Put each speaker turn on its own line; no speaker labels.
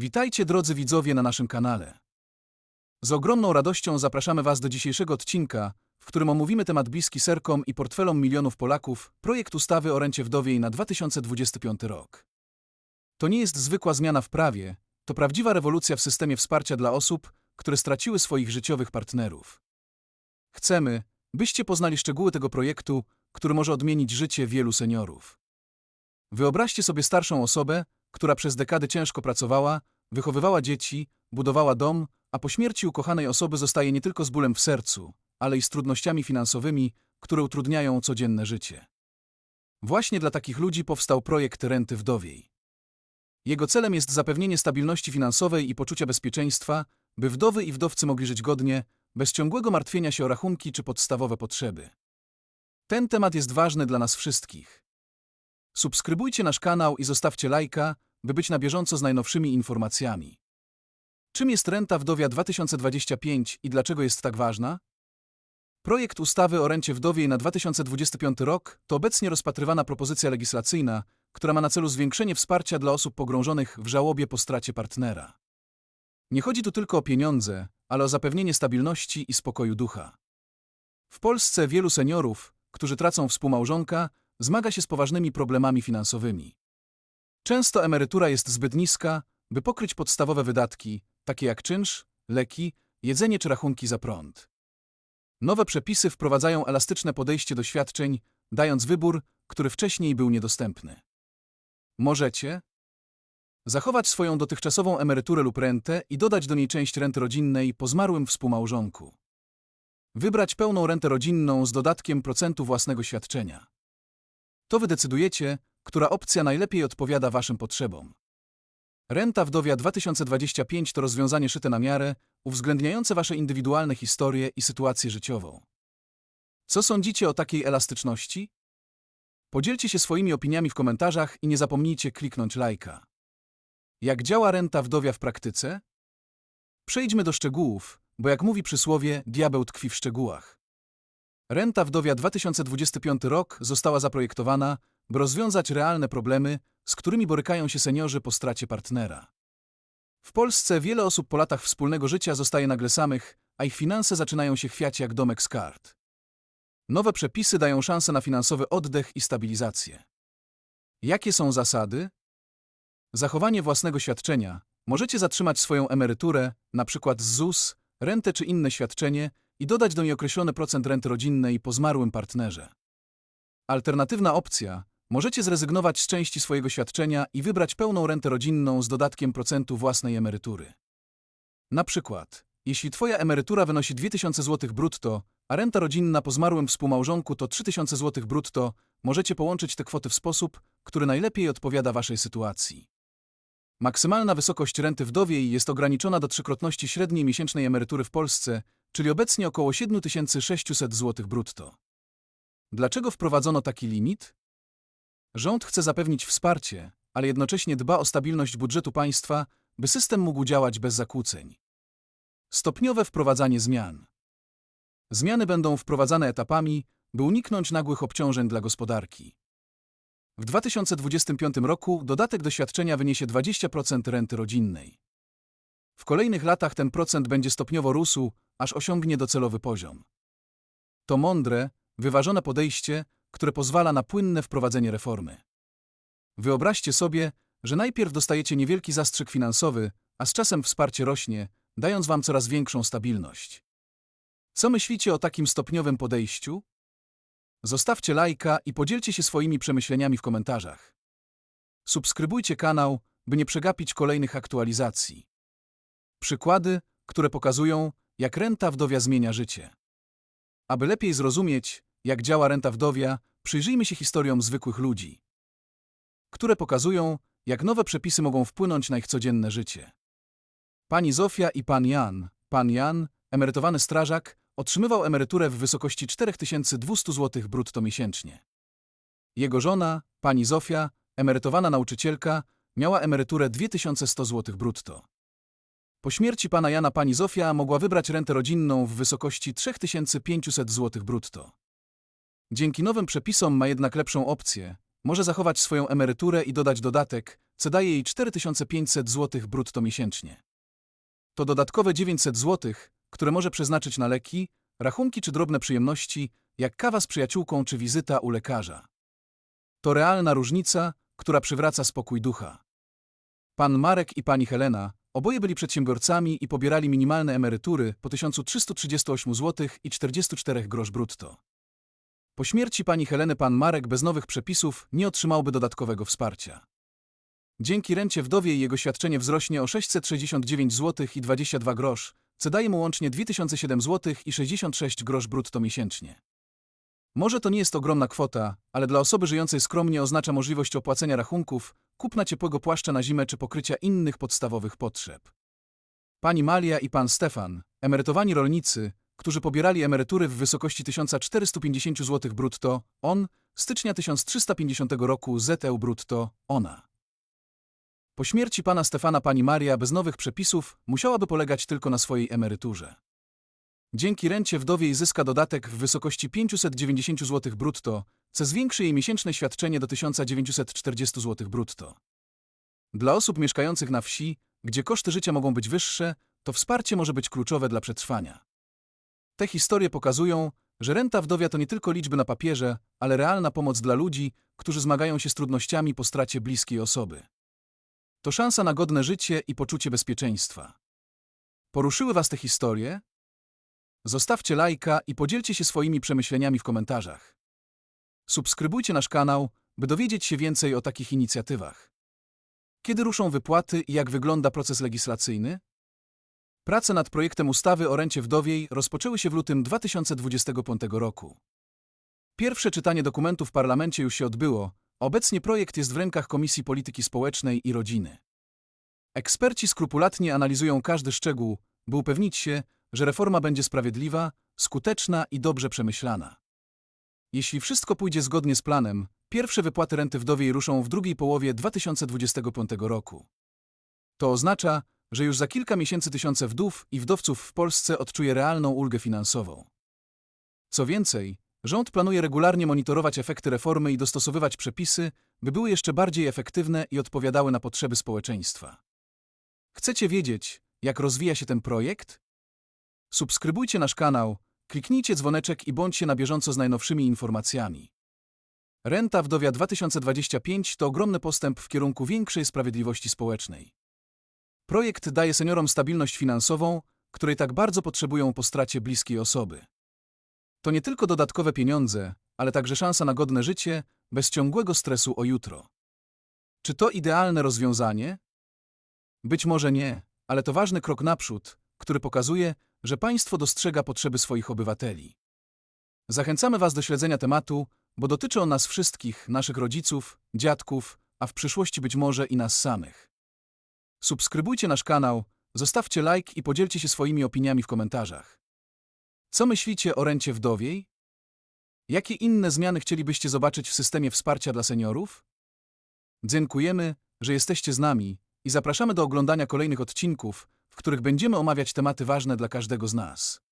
Witajcie drodzy widzowie na naszym kanale. Z ogromną radością zapraszamy Was do dzisiejszego odcinka, w którym omówimy temat bliski serkom i portfelom milionów Polaków, projekt ustawy o rencie wdowiej na 2025 rok. To nie jest zwykła zmiana w prawie, to prawdziwa rewolucja w systemie wsparcia dla osób, które straciły swoich życiowych partnerów. Chcemy, byście poznali szczegóły tego projektu, który może odmienić życie wielu seniorów. Wyobraźcie sobie starszą osobę, która przez dekady ciężko pracowała, wychowywała dzieci, budowała dom, a po śmierci ukochanej osoby zostaje nie tylko z bólem w sercu, ale i z trudnościami finansowymi, które utrudniają codzienne życie. Właśnie dla takich ludzi powstał projekt Renty Wdowiej. Jego celem jest zapewnienie stabilności finansowej i poczucia bezpieczeństwa, by wdowy i wdowcy mogli żyć godnie, bez ciągłego martwienia się o rachunki czy podstawowe potrzeby. Ten temat jest ważny dla nas wszystkich. Subskrybujcie nasz kanał i zostawcie lajka, by być na bieżąco z najnowszymi informacjami. Czym jest renta wdowia 2025 i dlaczego jest tak ważna? Projekt ustawy o rencie wdowiej na 2025 rok to obecnie rozpatrywana propozycja legislacyjna, która ma na celu zwiększenie wsparcia dla osób pogrążonych w żałobie po stracie partnera. Nie chodzi tu tylko o pieniądze, ale o zapewnienie stabilności i spokoju ducha. W Polsce wielu seniorów, którzy tracą współmałżonka, zmaga się z poważnymi problemami finansowymi. Często emerytura jest zbyt niska, by pokryć podstawowe wydatki, takie jak czynsz, leki, jedzenie czy rachunki za prąd. Nowe przepisy wprowadzają elastyczne podejście do świadczeń, dając wybór, który wcześniej był niedostępny. Możecie zachować swoją dotychczasową emeryturę lub rentę i dodać do niej część renty rodzinnej po zmarłym współmałżonku. Wybrać pełną rentę rodzinną z dodatkiem procentu własnego świadczenia. To wy decydujecie, która opcja najlepiej odpowiada Waszym potrzebom. Renta Wdowia 2025 to rozwiązanie szyte na miarę, uwzględniające Wasze indywidualne historie i sytuację życiową. Co sądzicie o takiej elastyczności? Podzielcie się swoimi opiniami w komentarzach i nie zapomnijcie kliknąć lajka. Jak działa renta wdowia w praktyce? Przejdźmy do szczegółów, bo jak mówi przysłowie, diabeł tkwi w szczegółach. Renta wdowia 2025 rok została zaprojektowana, by rozwiązać realne problemy, z którymi borykają się seniorzy po stracie partnera. W Polsce wiele osób po latach wspólnego życia zostaje nagle samych, a ich finanse zaczynają się chwiać jak domek z kart. Nowe przepisy dają szansę na finansowy oddech i stabilizację. Jakie są zasady? Zachowanie własnego świadczenia. Możecie zatrzymać swoją emeryturę, np. z ZUS, rentę czy inne świadczenie i dodać do niej określony procent renty rodzinnej po zmarłym partnerze. Alternatywna opcja Możecie zrezygnować z części swojego świadczenia i wybrać pełną rentę rodzinną z dodatkiem procentu własnej emerytury. Na przykład, jeśli Twoja emerytura wynosi 2000 zł brutto, a renta rodzinna po zmarłym współmałżonku to 3000 zł brutto, możecie połączyć te kwoty w sposób, który najlepiej odpowiada Waszej sytuacji. Maksymalna wysokość renty wdowiej jest ograniczona do trzykrotności średniej miesięcznej emerytury w Polsce, czyli obecnie około 7600 zł brutto. Dlaczego wprowadzono taki limit? Rząd chce zapewnić wsparcie, ale jednocześnie dba o stabilność budżetu państwa, by system mógł działać bez zakłóceń. Stopniowe wprowadzanie zmian. Zmiany będą wprowadzane etapami, by uniknąć nagłych obciążeń dla gospodarki. W 2025 roku dodatek do świadczenia wyniesie 20% renty rodzinnej. W kolejnych latach ten procent będzie stopniowo rósł, aż osiągnie docelowy poziom. To mądre, wyważone podejście, które pozwala na płynne wprowadzenie reformy. Wyobraźcie sobie, że najpierw dostajecie niewielki zastrzyk finansowy, a z czasem wsparcie rośnie, dając wam coraz większą stabilność. Co myślicie o takim stopniowym podejściu? Zostawcie lajka i podzielcie się swoimi przemyśleniami w komentarzach. Subskrybujcie kanał, by nie przegapić kolejnych aktualizacji. Przykłady, które pokazują, jak renta wdowia zmienia życie. Aby lepiej zrozumieć, jak działa renta wdowia, przyjrzyjmy się historiom zwykłych ludzi, które pokazują, jak nowe przepisy mogą wpłynąć na ich codzienne życie. Pani Zofia i pan Jan, pan Jan, emerytowany strażak, otrzymywał emeryturę w wysokości 4200 zł brutto miesięcznie. Jego żona, pani Zofia, emerytowana nauczycielka, miała emeryturę 2100 zł brutto. Po śmierci pana Jana pani Zofia mogła wybrać rentę rodzinną w wysokości 3500 zł brutto. Dzięki nowym przepisom ma jednak lepszą opcję. Może zachować swoją emeryturę i dodać dodatek, co daje jej 4500 zł brutto miesięcznie. To dodatkowe 900 zł, które może przeznaczyć na leki, rachunki czy drobne przyjemności, jak kawa z przyjaciółką czy wizyta u lekarza. To realna różnica, która przywraca spokój ducha. Pan Marek i pani Helena oboje byli przedsiębiorcami i pobierali minimalne emerytury po 1338 zł i 44 grosz brutto. Po śmierci pani Heleny pan Marek bez nowych przepisów nie otrzymałby dodatkowego wsparcia. Dzięki rencie wdowiej jego świadczenie wzrośnie o 669 zł i 22 grosz, co daje mu łącznie 2007 zł i 66 grosz brutto miesięcznie. Może to nie jest ogromna kwota, ale dla osoby żyjącej skromnie oznacza możliwość opłacenia rachunków, kupna ciepłego płaszcza na zimę czy pokrycia innych podstawowych potrzeb. Pani Malia i pan Stefan, emerytowani rolnicy, którzy pobierali emerytury w wysokości 1450 zł brutto, on, stycznia 1350 roku ZEU brutto, ona. Po śmierci pana Stefana pani Maria bez nowych przepisów musiałaby polegać tylko na swojej emeryturze. Dzięki rencie wdowiej zyska dodatek w wysokości 590 zł brutto, co zwiększy jej miesięczne świadczenie do 1940 zł brutto. Dla osób mieszkających na wsi, gdzie koszty życia mogą być wyższe, to wsparcie może być kluczowe dla przetrwania. Te historie pokazują, że renta wdowia to nie tylko liczby na papierze, ale realna pomoc dla ludzi, którzy zmagają się z trudnościami po stracie bliskiej osoby. To szansa na godne życie i poczucie bezpieczeństwa. Poruszyły Was te historie? Zostawcie lajka i podzielcie się swoimi przemyśleniami w komentarzach. Subskrybujcie nasz kanał, by dowiedzieć się więcej o takich inicjatywach. Kiedy ruszą wypłaty i jak wygląda proces legislacyjny? Prace nad projektem ustawy o rencie wdowiej rozpoczęły się w lutym 2025 roku. Pierwsze czytanie dokumentu w parlamencie już się odbyło, obecnie projekt jest w rękach Komisji Polityki Społecznej i Rodziny. Eksperci skrupulatnie analizują każdy szczegół, by upewnić się, że reforma będzie sprawiedliwa, skuteczna i dobrze przemyślana. Jeśli wszystko pójdzie zgodnie z planem, pierwsze wypłaty renty wdowiej ruszą w drugiej połowie 2025 roku. To oznacza, że już za kilka miesięcy tysiące wdów i wdowców w Polsce odczuje realną ulgę finansową. Co więcej, rząd planuje regularnie monitorować efekty reformy i dostosowywać przepisy, by były jeszcze bardziej efektywne i odpowiadały na potrzeby społeczeństwa. Chcecie wiedzieć, jak rozwija się ten projekt? Subskrybujcie nasz kanał, kliknijcie dzwoneczek i bądźcie na bieżąco z najnowszymi informacjami. Renta Wdowia 2025 to ogromny postęp w kierunku większej sprawiedliwości społecznej. Projekt daje seniorom stabilność finansową, której tak bardzo potrzebują po stracie bliskiej osoby. To nie tylko dodatkowe pieniądze, ale także szansa na godne życie, bez ciągłego stresu o jutro. Czy to idealne rozwiązanie? Być może nie, ale to ważny krok naprzód, który pokazuje, że państwo dostrzega potrzeby swoich obywateli. Zachęcamy Was do śledzenia tematu, bo dotyczy on nas wszystkich, naszych rodziców, dziadków, a w przyszłości być może i nas samych. Subskrybujcie nasz kanał, zostawcie like i podzielcie się swoimi opiniami w komentarzach. Co myślicie o rencie wdowiej? Jakie inne zmiany chcielibyście zobaczyć w systemie wsparcia dla seniorów? Dziękujemy, że jesteście z nami i zapraszamy do oglądania kolejnych odcinków, w których będziemy omawiać tematy ważne dla każdego z nas.